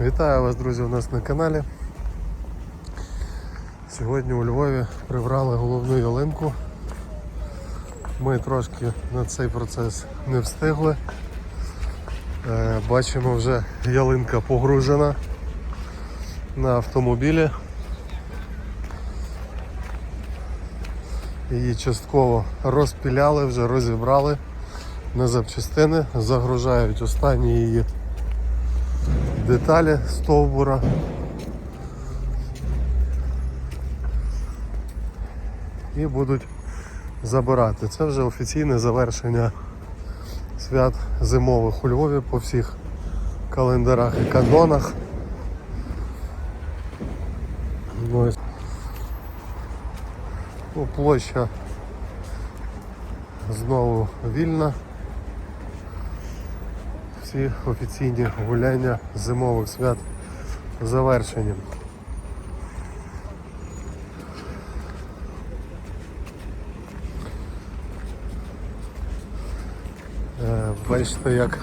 Вітаю вас, друзі, у нас на каналі. Сьогодні у Львові прибрали головну ялинку. Ми трошки на цей процес не встигли. Е, Бачимо вже ялинка погружена на автомобілі. Її частково розпіляли, вже розібрали на запчастини, загружають останні її деталі стовбура. І будуть забирати. Це вже офіційне завершення свят зимових у Львові по всіх календарах і канонах. Ну, ось. Ну, площа знову вільна. Всі офіційні гуляння зимових свят завершені. Е, Бачите, як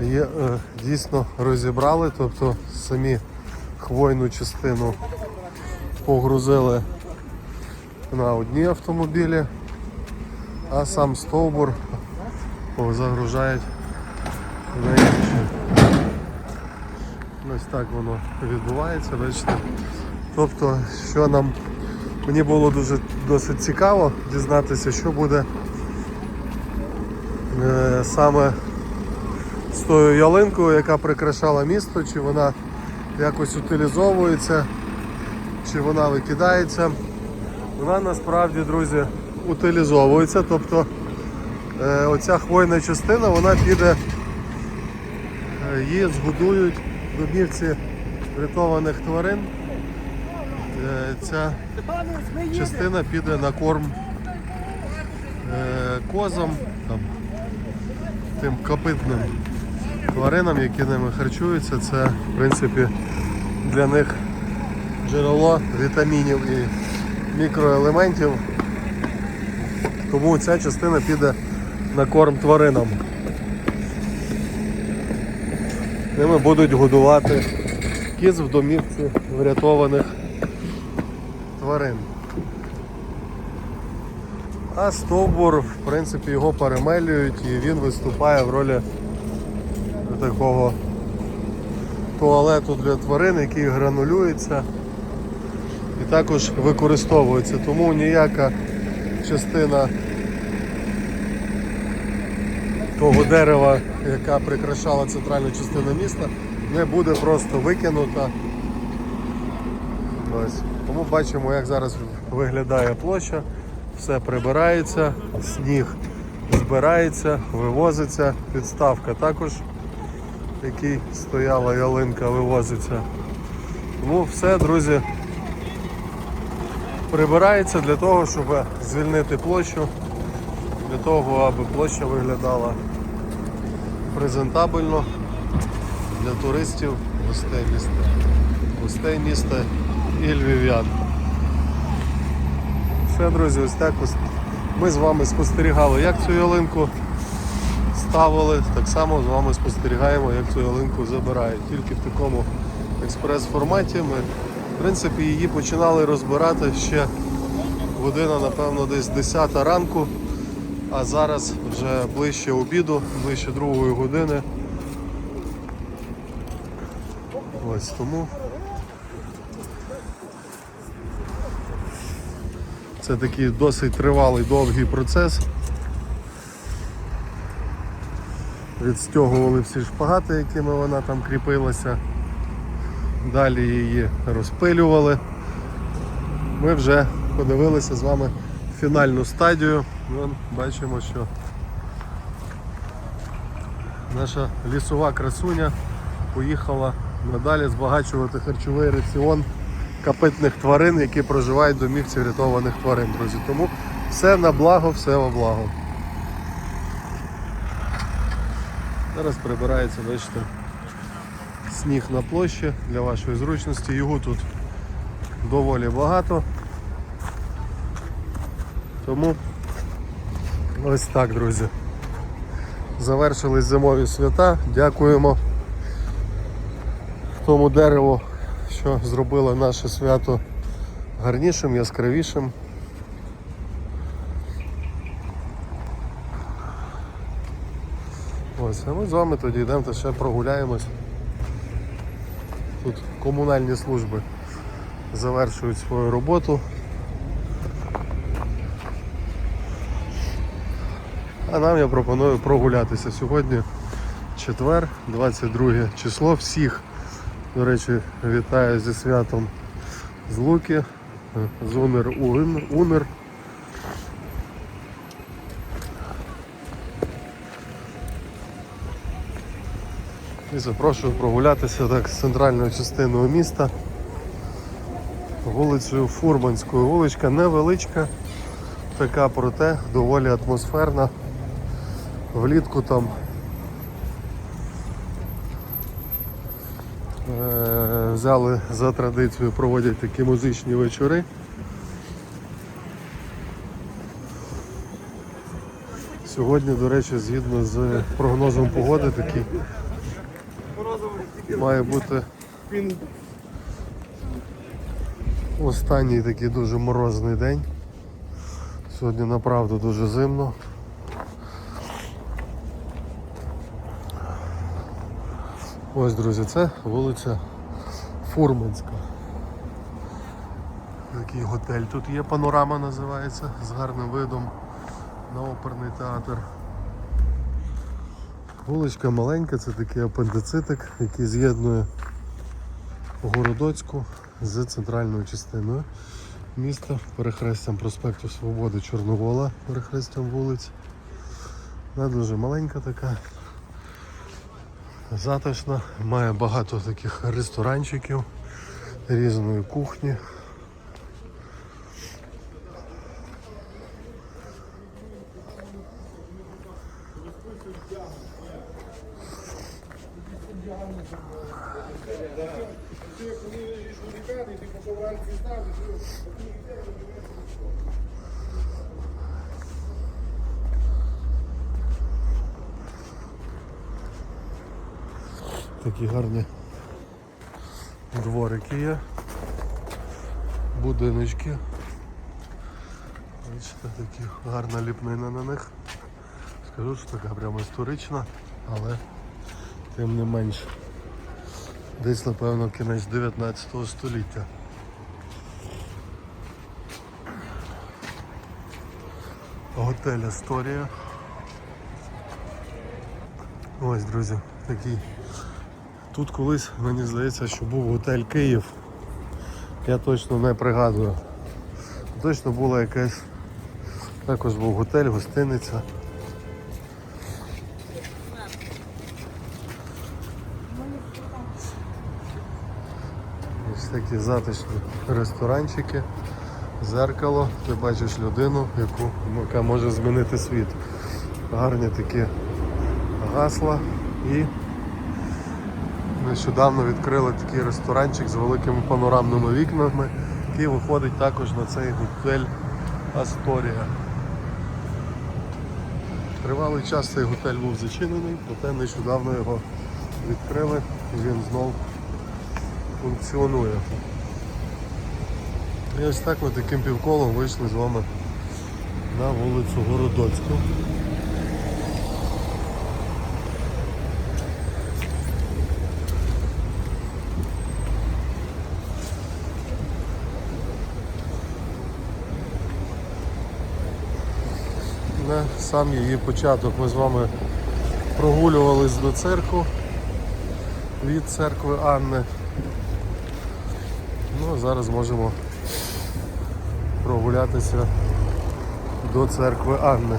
є, е, дійсно розібрали, тобто самі хвойну частину погрузили на одні автомобілі, а сам стовбур загружають на. Ось так воно відбувається, бачите. Тобто, що нам мені було дуже досить цікаво дізнатися, що буде е, саме з тою ялинкою, яка прикрашала місто, чи вона якось утилізовується, чи вона викидається. Вона насправді, друзі, утилізовується. Тобто е, оця хвойна частина вона піде, її згодують домівці врятованих тварин. Е, ця частина піде на корм е, козам, там, тим копитним тваринам, які ними харчуються. Це в принципі для них джерело вітамінів і мікроелементів. Тому ця частина піде на корм тваринам. Ними будуть годувати кіз в домівці врятованих тварин. А стовбур, в принципі, його перемелюють і він виступає в ролі такого туалету для тварин, який гранулюється і також використовується. Тому ніяка частина того дерева, яка прикрашала центральну частину міста, не буде просто викинута. Ось. Тому бачимо, як зараз виглядає площа, все прибирається, сніг збирається, вивозиться, підставка також, в стояла ялинка, вивозиться. Тому все, друзі, прибирається для того, щоб звільнити площу, для того, аби площа виглядала презентабельно для туристів, гостей міста, гостей міста і львів'ян. Все, друзі, ось так ось ми з вами спостерігали, як цю ялинку ставили, так само з вами спостерігаємо, як цю ялинку забирають. Тільки в такому експрес-форматі ми, в принципі, її починали розбирати ще година, напевно, десь 10 ранку, а зараз вже ближче обіду, ближче другої години. Ось тому. Це такий досить тривалий довгий процес. Відстягували всі шпагати, якими вона там кріпилася. Далі її розпилювали. Ми вже подивилися з вами фінальну стадію. Вон, бачимо, що наша лісова красуня поїхала надалі збагачувати харчовий раціон капитних тварин, які проживають в домівці врятованих тварин, друзі. Тому все на благо, все во благо. Зараз прибирається, бачите, сніг на площі для вашої зручності. Його тут доволі багато. Тому ось так, друзі. Завершились зимові свята. Дякуємо тому дереву, що зробило наше свято гарнішим, яскравішим. Ось, а ми з вами тоді йдемо та ще прогуляємось. Тут комунальні служби завершують свою роботу. А нам я пропоную прогулятися сьогодні. Четвер, 22 число. Всіх, до речі, вітаю зі святом з Луки, з Унер Уин- Унер. І запрошую прогулятися так з центральною частиною міста. Вулицею Фурманською. Вуличка невеличка, така проте доволі атмосферна. Влітку там е, взяли за традицію, проводять такі музичні вечори. Сьогодні, до речі, згідно з прогнозом погоди, такий має бути останній такий дуже морозний день. Сьогодні направду дуже зимно. Ось, друзі, це вулиця Фурманська. Такий готель. Тут є панорама називається з гарним видом на оперний театр. Вуличка маленька, це такий апендицитик, який з'єднує Городоцьку з центральною частиною міста, перехрестям проспекту Свободи Чорновола, перехрестям вулиць. Вона дуже маленька така, затишна, має багато таких ресторанчиків різної кухні. Такі гарні дворики є, будиночки. Бачите, такі гарна ліпнина на них. Скажу, що така прямо історична, але тим не менш. Десь, напевно, кінець 19 століття. Готель Асторія. Ось, друзі, такий. Тут колись, мені здається, що був готель Київ. Я точно не пригадую. Точно була якась. Також був готель, гостиниця. Ось такі затишні ресторанчики, зеркало, ти бачиш людину, яку, яка може змінити світ. Гарні такі гасла і нещодавно відкрили такий ресторанчик з великими панорамними вікнами, який виходить також на цей готель Асторія. Тривалий час цей готель був зачинений, проте нещодавно його відкрили і він знов функціонує. І ось так ми таким півколом вийшли з вами на вулицю Городоцьку. На сам її початок ми з вами прогулювались до церкви від церкви Анни. Ну, а зараз можемо прогулятися до церкви Анни.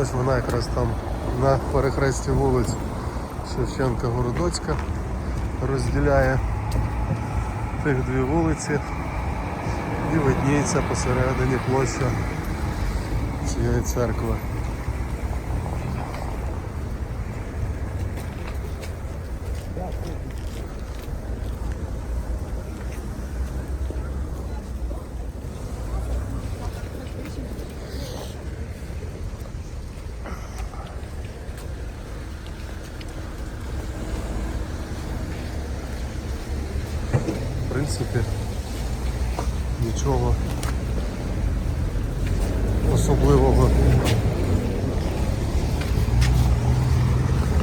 Ось вона якраз там на перехресті вулиць Шевченка Городоцька розділяє тих дві вулиці і видніється посередині площа цієї церкви. принципі, нічого особливого.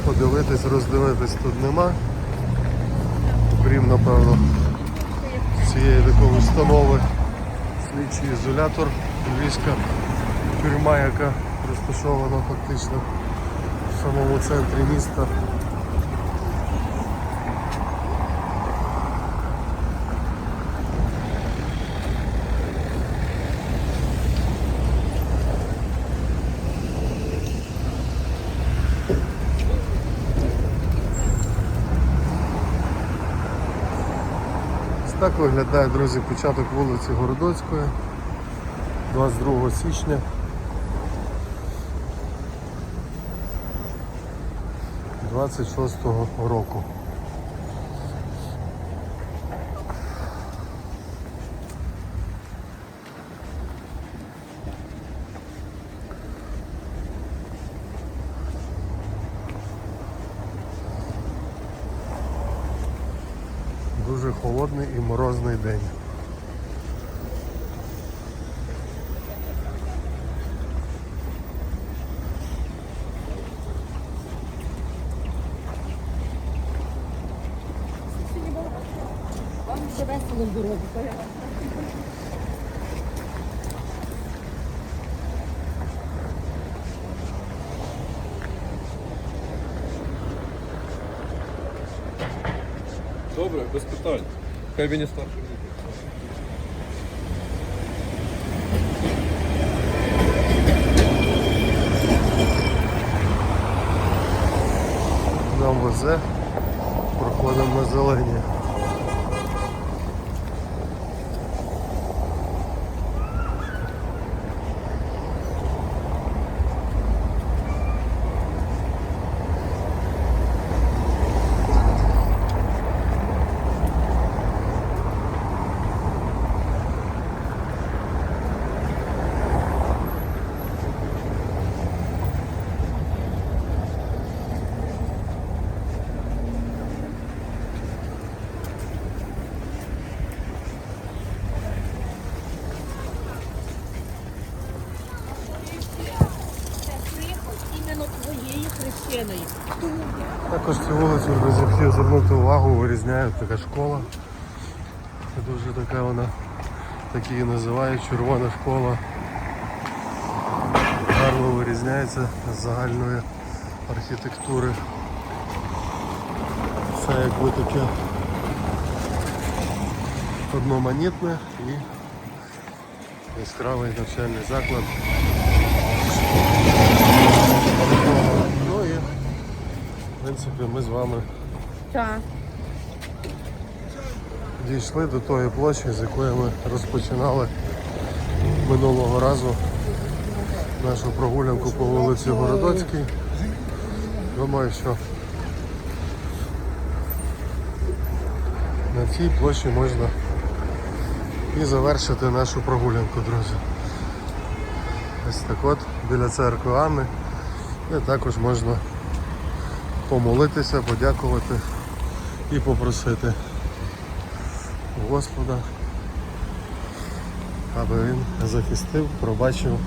Подивитись, роздивитись тут нема. Крім, напевно, цієї такої установи слідчий ізолятор, львівська тюрма, яка розташована фактично в самому центрі міста. Так виглядає, друзі, початок вулиці Городоцької 22 січня. 26-го року. нам дорогу поїхати. Добре, без питань. Хай він не старший. Нам везе, проходимо на зелені. Також цю вулицю, друзі, хотів звернути увагу, вирізняє така школа. Це дуже така вона, так її називають, червона школа. Гарно вирізняється з загальної архітектури. Все якби таке одноманітне і яскравий навчальний заклад. Ну і в принципі ми з вами Так. дійшли до тої площі, з якої ми розпочинали минулого разу нашу прогулянку по вулиці Городоцькій. Думаю, що на цій площі можна і завершити нашу прогулянку, друзі. Ось так от біля церкви Анни, де також можна помолитися, подякувати і попросити Господа, аби він захистив, пробачив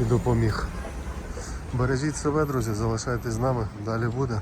і допоміг. Бережіть себе, друзі, залишайтесь з нами, далі буде.